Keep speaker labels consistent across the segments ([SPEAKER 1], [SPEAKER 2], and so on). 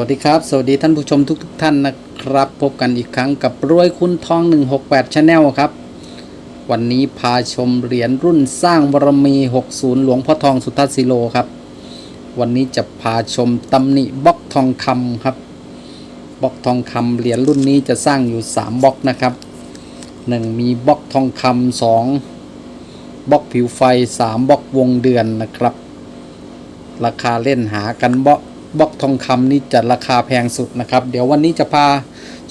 [SPEAKER 1] วัสดีครับ สวัสดีท่านผู้ชมทุกทท่านนะครับ พบกันอีกครั้งกับรวยคุณทอง 168 Channel ครับ วันนี้พาชมเหรียญรุ่นสร้างบารมี 60 หลวงพ่อทองสุทัศสิโลครับ วันนี้จะพาชมตำหนิบล็อกทองคำครับบล็อกทองคำเหรียญรุ่นนี้จะสร้างอยู่ 3บล็อกนะครับ 1 มีบล็อกทองคำ2บล็อกผิวไฟ 3บล็อกวงเดือนนะครับ ราคาเล่นหากันบล็อก บล็อกทองคำนี่จะราคาแพงสุดนะครับ เดี๋ยววันนี้จะพา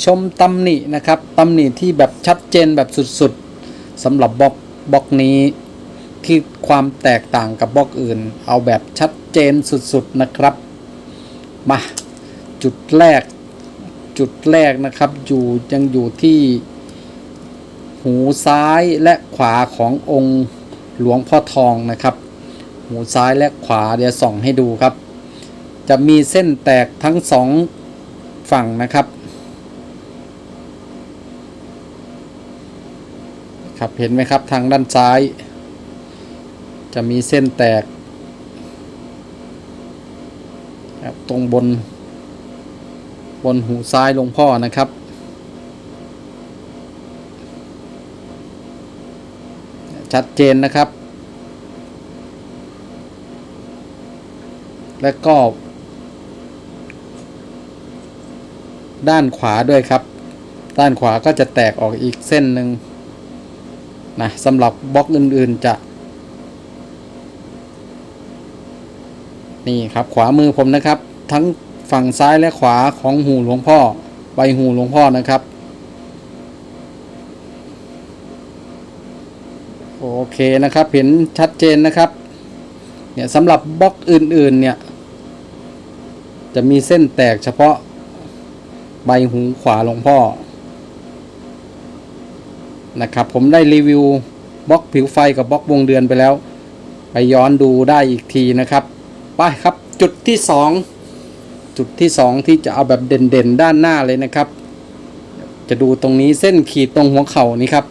[SPEAKER 1] ชมตำหนินะครับตำหนิที่แบบชัดเจนแบบสุดๆสำหรับบล็อกบล็อกนี้ที่ความแตกต่างกับบล็อกอื่น เอาแบบชัดเจนสุดๆนะครับ มาจุดแรกจุดแรกนะครับอยู่ยังอยู่ที่หูซ้ายและขวาขององค์หลวงพ่อทองนะครับ หูซ้ายและขวาเดี๋ยวส่องให้ดูครับ จะมีเส้นแตกทั้งสองฝั่งนะครับครับเห็นไหมครับทางด้านซ้าย จะมีเส้นแตกครับตรงบน บนหูซ้ายลงพ่อนะครับชัดเจนนะครับ และก็ ด้านขวาด้วยครับ ด้านขวาก็จะแตกออกอีกเส้นหนึ่งนะสำหรับบล็อกอื่นๆจะ นี่ครับขวามือผมนะครับ ทั้งฝั่งซ้ายและขวาของหูหลวงพ่อใบหูหลวงพ่อนะครับ โอเคนะครับเห็นชัดเจนนะครับเนี่ยสำหรับบล็อกอื่นๆเนี่ย จะมีเส้นแตกเฉพาะ ใบหูขวาหลวงพ่อ นะครับ ผมได้รีวิวบล็อกผิวไฟกับบล็อกวงเดือนไปแล้ว ไปย้อนดูได้อีกทีนะครับ ไปครับจุดที่สองจุดที่สองที่จะเอาแบบเด่นๆ ด้านหน้าเลยนะครับ จะดูตรงนี้เส้นขีดตรงหัวเข่านี้ครับ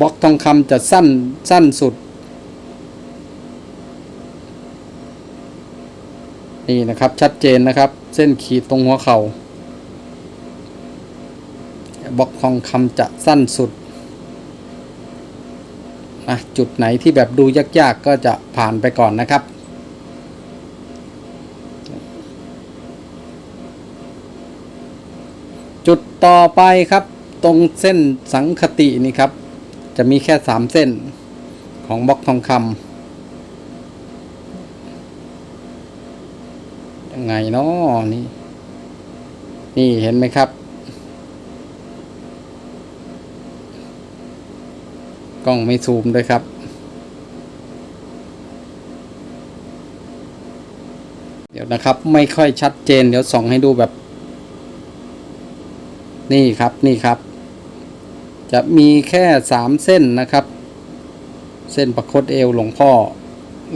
[SPEAKER 1] บล็อกทองคำจะสั้นสั้นสุด นี่นะครับชัดเจนนะครับ เส้นขีดตรงหัวเขา่าบล็อกทองคำจะสั้นสุดนะจุดไหนที่แบบดูยากๆก็จะผ่านไปก่อนนะครับ จุดต่อไปครับ ตรงเส้นสังคตินี่ครับ จะมีแค่สามเส้นของบล็อกทองคำ ยังไงเนาะนี่ นี่เห็นไหมครับ กล้องไม่ซูมด้วยครับ เดี๋ยวนะครับ ไม่ค่อยชัดเจน เดี๋ยวส่องให้ดูแบบ นี่ครับนี่ครับ จะมีแค่สามเส้นนะครับ เส้นประคตเอวหลวงพ่อ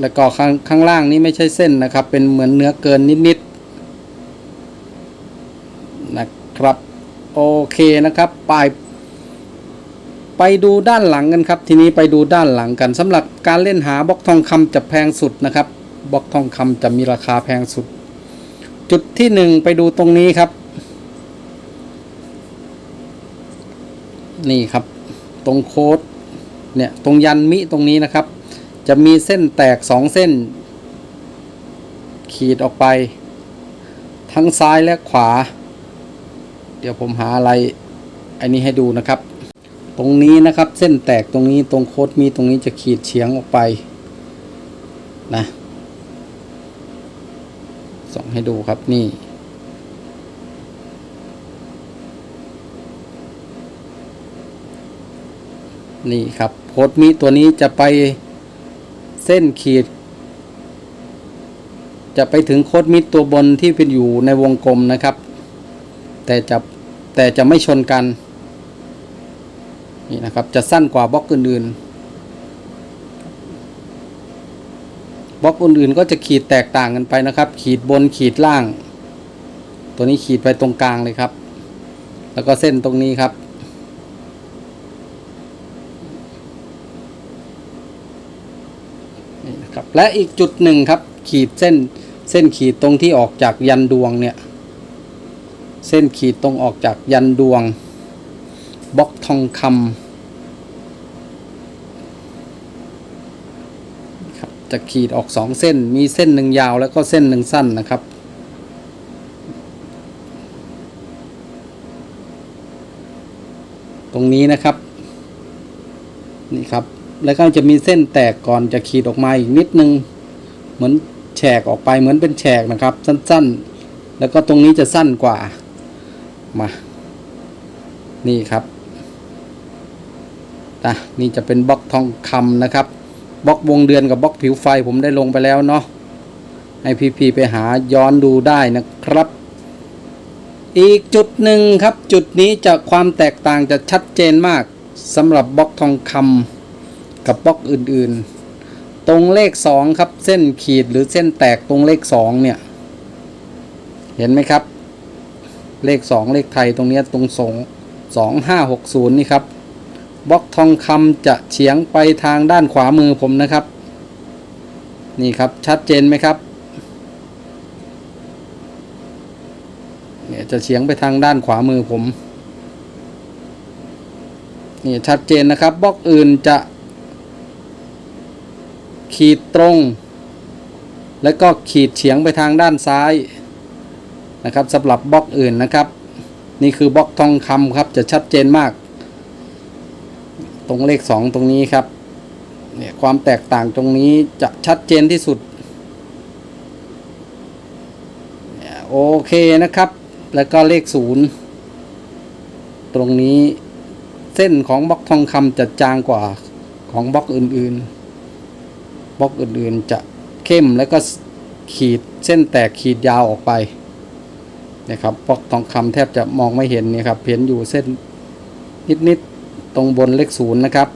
[SPEAKER 1] แล้วก็ข้างข้างล่างนี้ไม่ใช่เส้นนะครับ เป็นเหมือนเนื้อเกินนิดๆนะครับโอเคนะครับไปไปดูด้านหลังกันครับ ทีนี้ไปดูด้านหลังกันสำหรับการเล่นหาบล็อกทองคำจะแพงสุดนะครับบล็อกทองคำจะมีราคาแพงสุด จุดที่หนึ่งไปดูตรงนี้ครับ นี่ครับ ตรงโค้ดเนี่ยตรงยันมิตรงนี้นะครับ จะมีเส้นแตกสองเส้น ขีดออกไป ทั้งซ้ายและขวา เดี๋ยวผมหาอะไร อันนี้ให้ดูนะครับ ตรงนี้นะครับเส้นแตกตรงนี้ตรงโคดมีตรงนี้จะขีดเฉียงออกไปนะส่องให้ดูครับนี่นี่ครับโคดมีตัวนี้จะไป เส้นขีด จะไปถึงโคดมิดตัวบนที่เป็นอยู่ในวงกลมนะครับ แต่จะแต่จะไม่ชนกัน นี่นะครับ จะสั้นกว่าบล็อกอื่นๆบล็อกอื่นๆก็จะขีดแตกต่างกันไปนะครับ ขีดบนขีดล่าง ตัวนี้ขีดไปตรงกลางเลยครับ แล้วก็เส้นตรงนี้ครับ นี่นะครับ และอีกจุดหนึ่งครับ ขีดเส้นเส้นขีดตรงที่ออกจากยันดวงเนี่ย เส้นขีดตรงออกจากยันดวงบล็อกทองคำครับจะขีดออกสองเส้นมีเส้นหนึ่งยาวแล้วก็เส้นหนึ่งสั้นนะครับตรงนี้นะครับ นี่ครับ แล้วก็จะมีเส้นแตกก่อนจะขีดออกมาอีกนิดนึง เหมือนแฉกออกไปเหมือนเป็นแฉกนะครับ สั้นๆ แล้วก็ตรงนี้จะสั้นกว่ามานี่ครับอะนี่จะเป็นบล็อกทองคำนะครับบล็อกวงเดือนกับบล็อกผิวไฟผมได้ลงไปแล้วเนาะให้พี่ๆไปหาย้อนดูได้นะครับ อีกจุดหนึ่งครับ จุดนี้จะความแตกต่างจะชัดเจนมากสำหรับบล็อกทองคำ กับบล็อกอื่นๆ ตรงเลขสองครับ เส้นขีดหรือเส้นแตกตรงเลขสองเนี่ย เห็นไหมครับ เลขสองเลขไทยตรงนี้ตรงสองสองห้าหกศูนย์นี่ครับบล็อกทองคำจะเฉียงไปทางด้านขวามือผมนะครับ นี่ครับชัดเจนไหมครับเนี่ยจะเฉียงไปทางด้านขวามือผมนี่ชัดเจนนะครับบล็อกอื่นจะ ขีดตรง แล้วก็ขีดเฉียงไปทางด้านซ้ายนะครับสำหรับบล็อกอื่นนะครับ นี่คือบล็อกทองคำครับจะชัดเจนมาก ตรงเลขสองตรงนี้ครับเนี่ยความแตกต่างตรงนี้จะชัดเจนที่สุดโอเคนะครับ แล้วก็เลขศูนย์ตรงนี้เส้นของบล็อกทองคำจะจางกว่าของบล็อกอื่นๆ บล็อกอื่นๆ จะเข้มแล้วก็ขีดเส้นแตกขีดยาวออกไปนะครับบล็อกทองคำแทบจะมองไม่เห็นนี่ครับเห็นอยู่เส้นนิดๆตรงบนเลขศูนย์นะครับ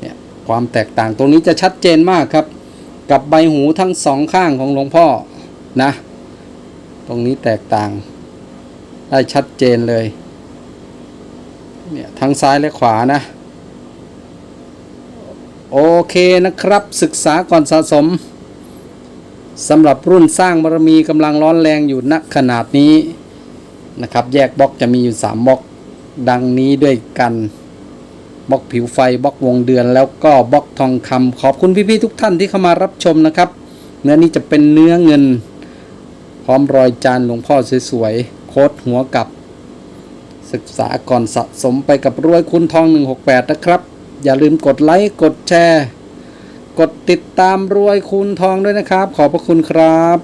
[SPEAKER 1] เนี่ยความแตกต่างตรงนี้จะชัดเจนมากครับ กับใบหูทั้งสองข้างของหลวงพ่อนะ ตรงนี้แตกต่าง ได้ชัดเจนเลยเนี่ยทั้งซ้ายและขวานะ โอเคนะครับศึกษาก่อนสะสมสำหรับรุ่นสร้างบารมีกำลังร้อนแรงอยู่ณขนาดนี้นะครับ แยกบล็อกจะมีอยู่ 3บล็อกดังนี้ด้วยกันบล็อกผิวไฟบล็อกวงเดือน แล้วก็บล็อกทองคำขอบคุณพี่ๆทุกท่านที่เข้ามารับชมนะครับ เนื้อนี้จะเป็นเนื้อเงิน พร้อมรอยจานหลวงพ่อสวยๆโคดหัวกับ ศึกษาก่อนสะสมไปกับรวยคุณทอง 168 นะครับ อย่าลืมกดไลค์ กดแชร์ กดติดตามรวยคูณทองด้วยนะครับ ขอบพระคุณครับ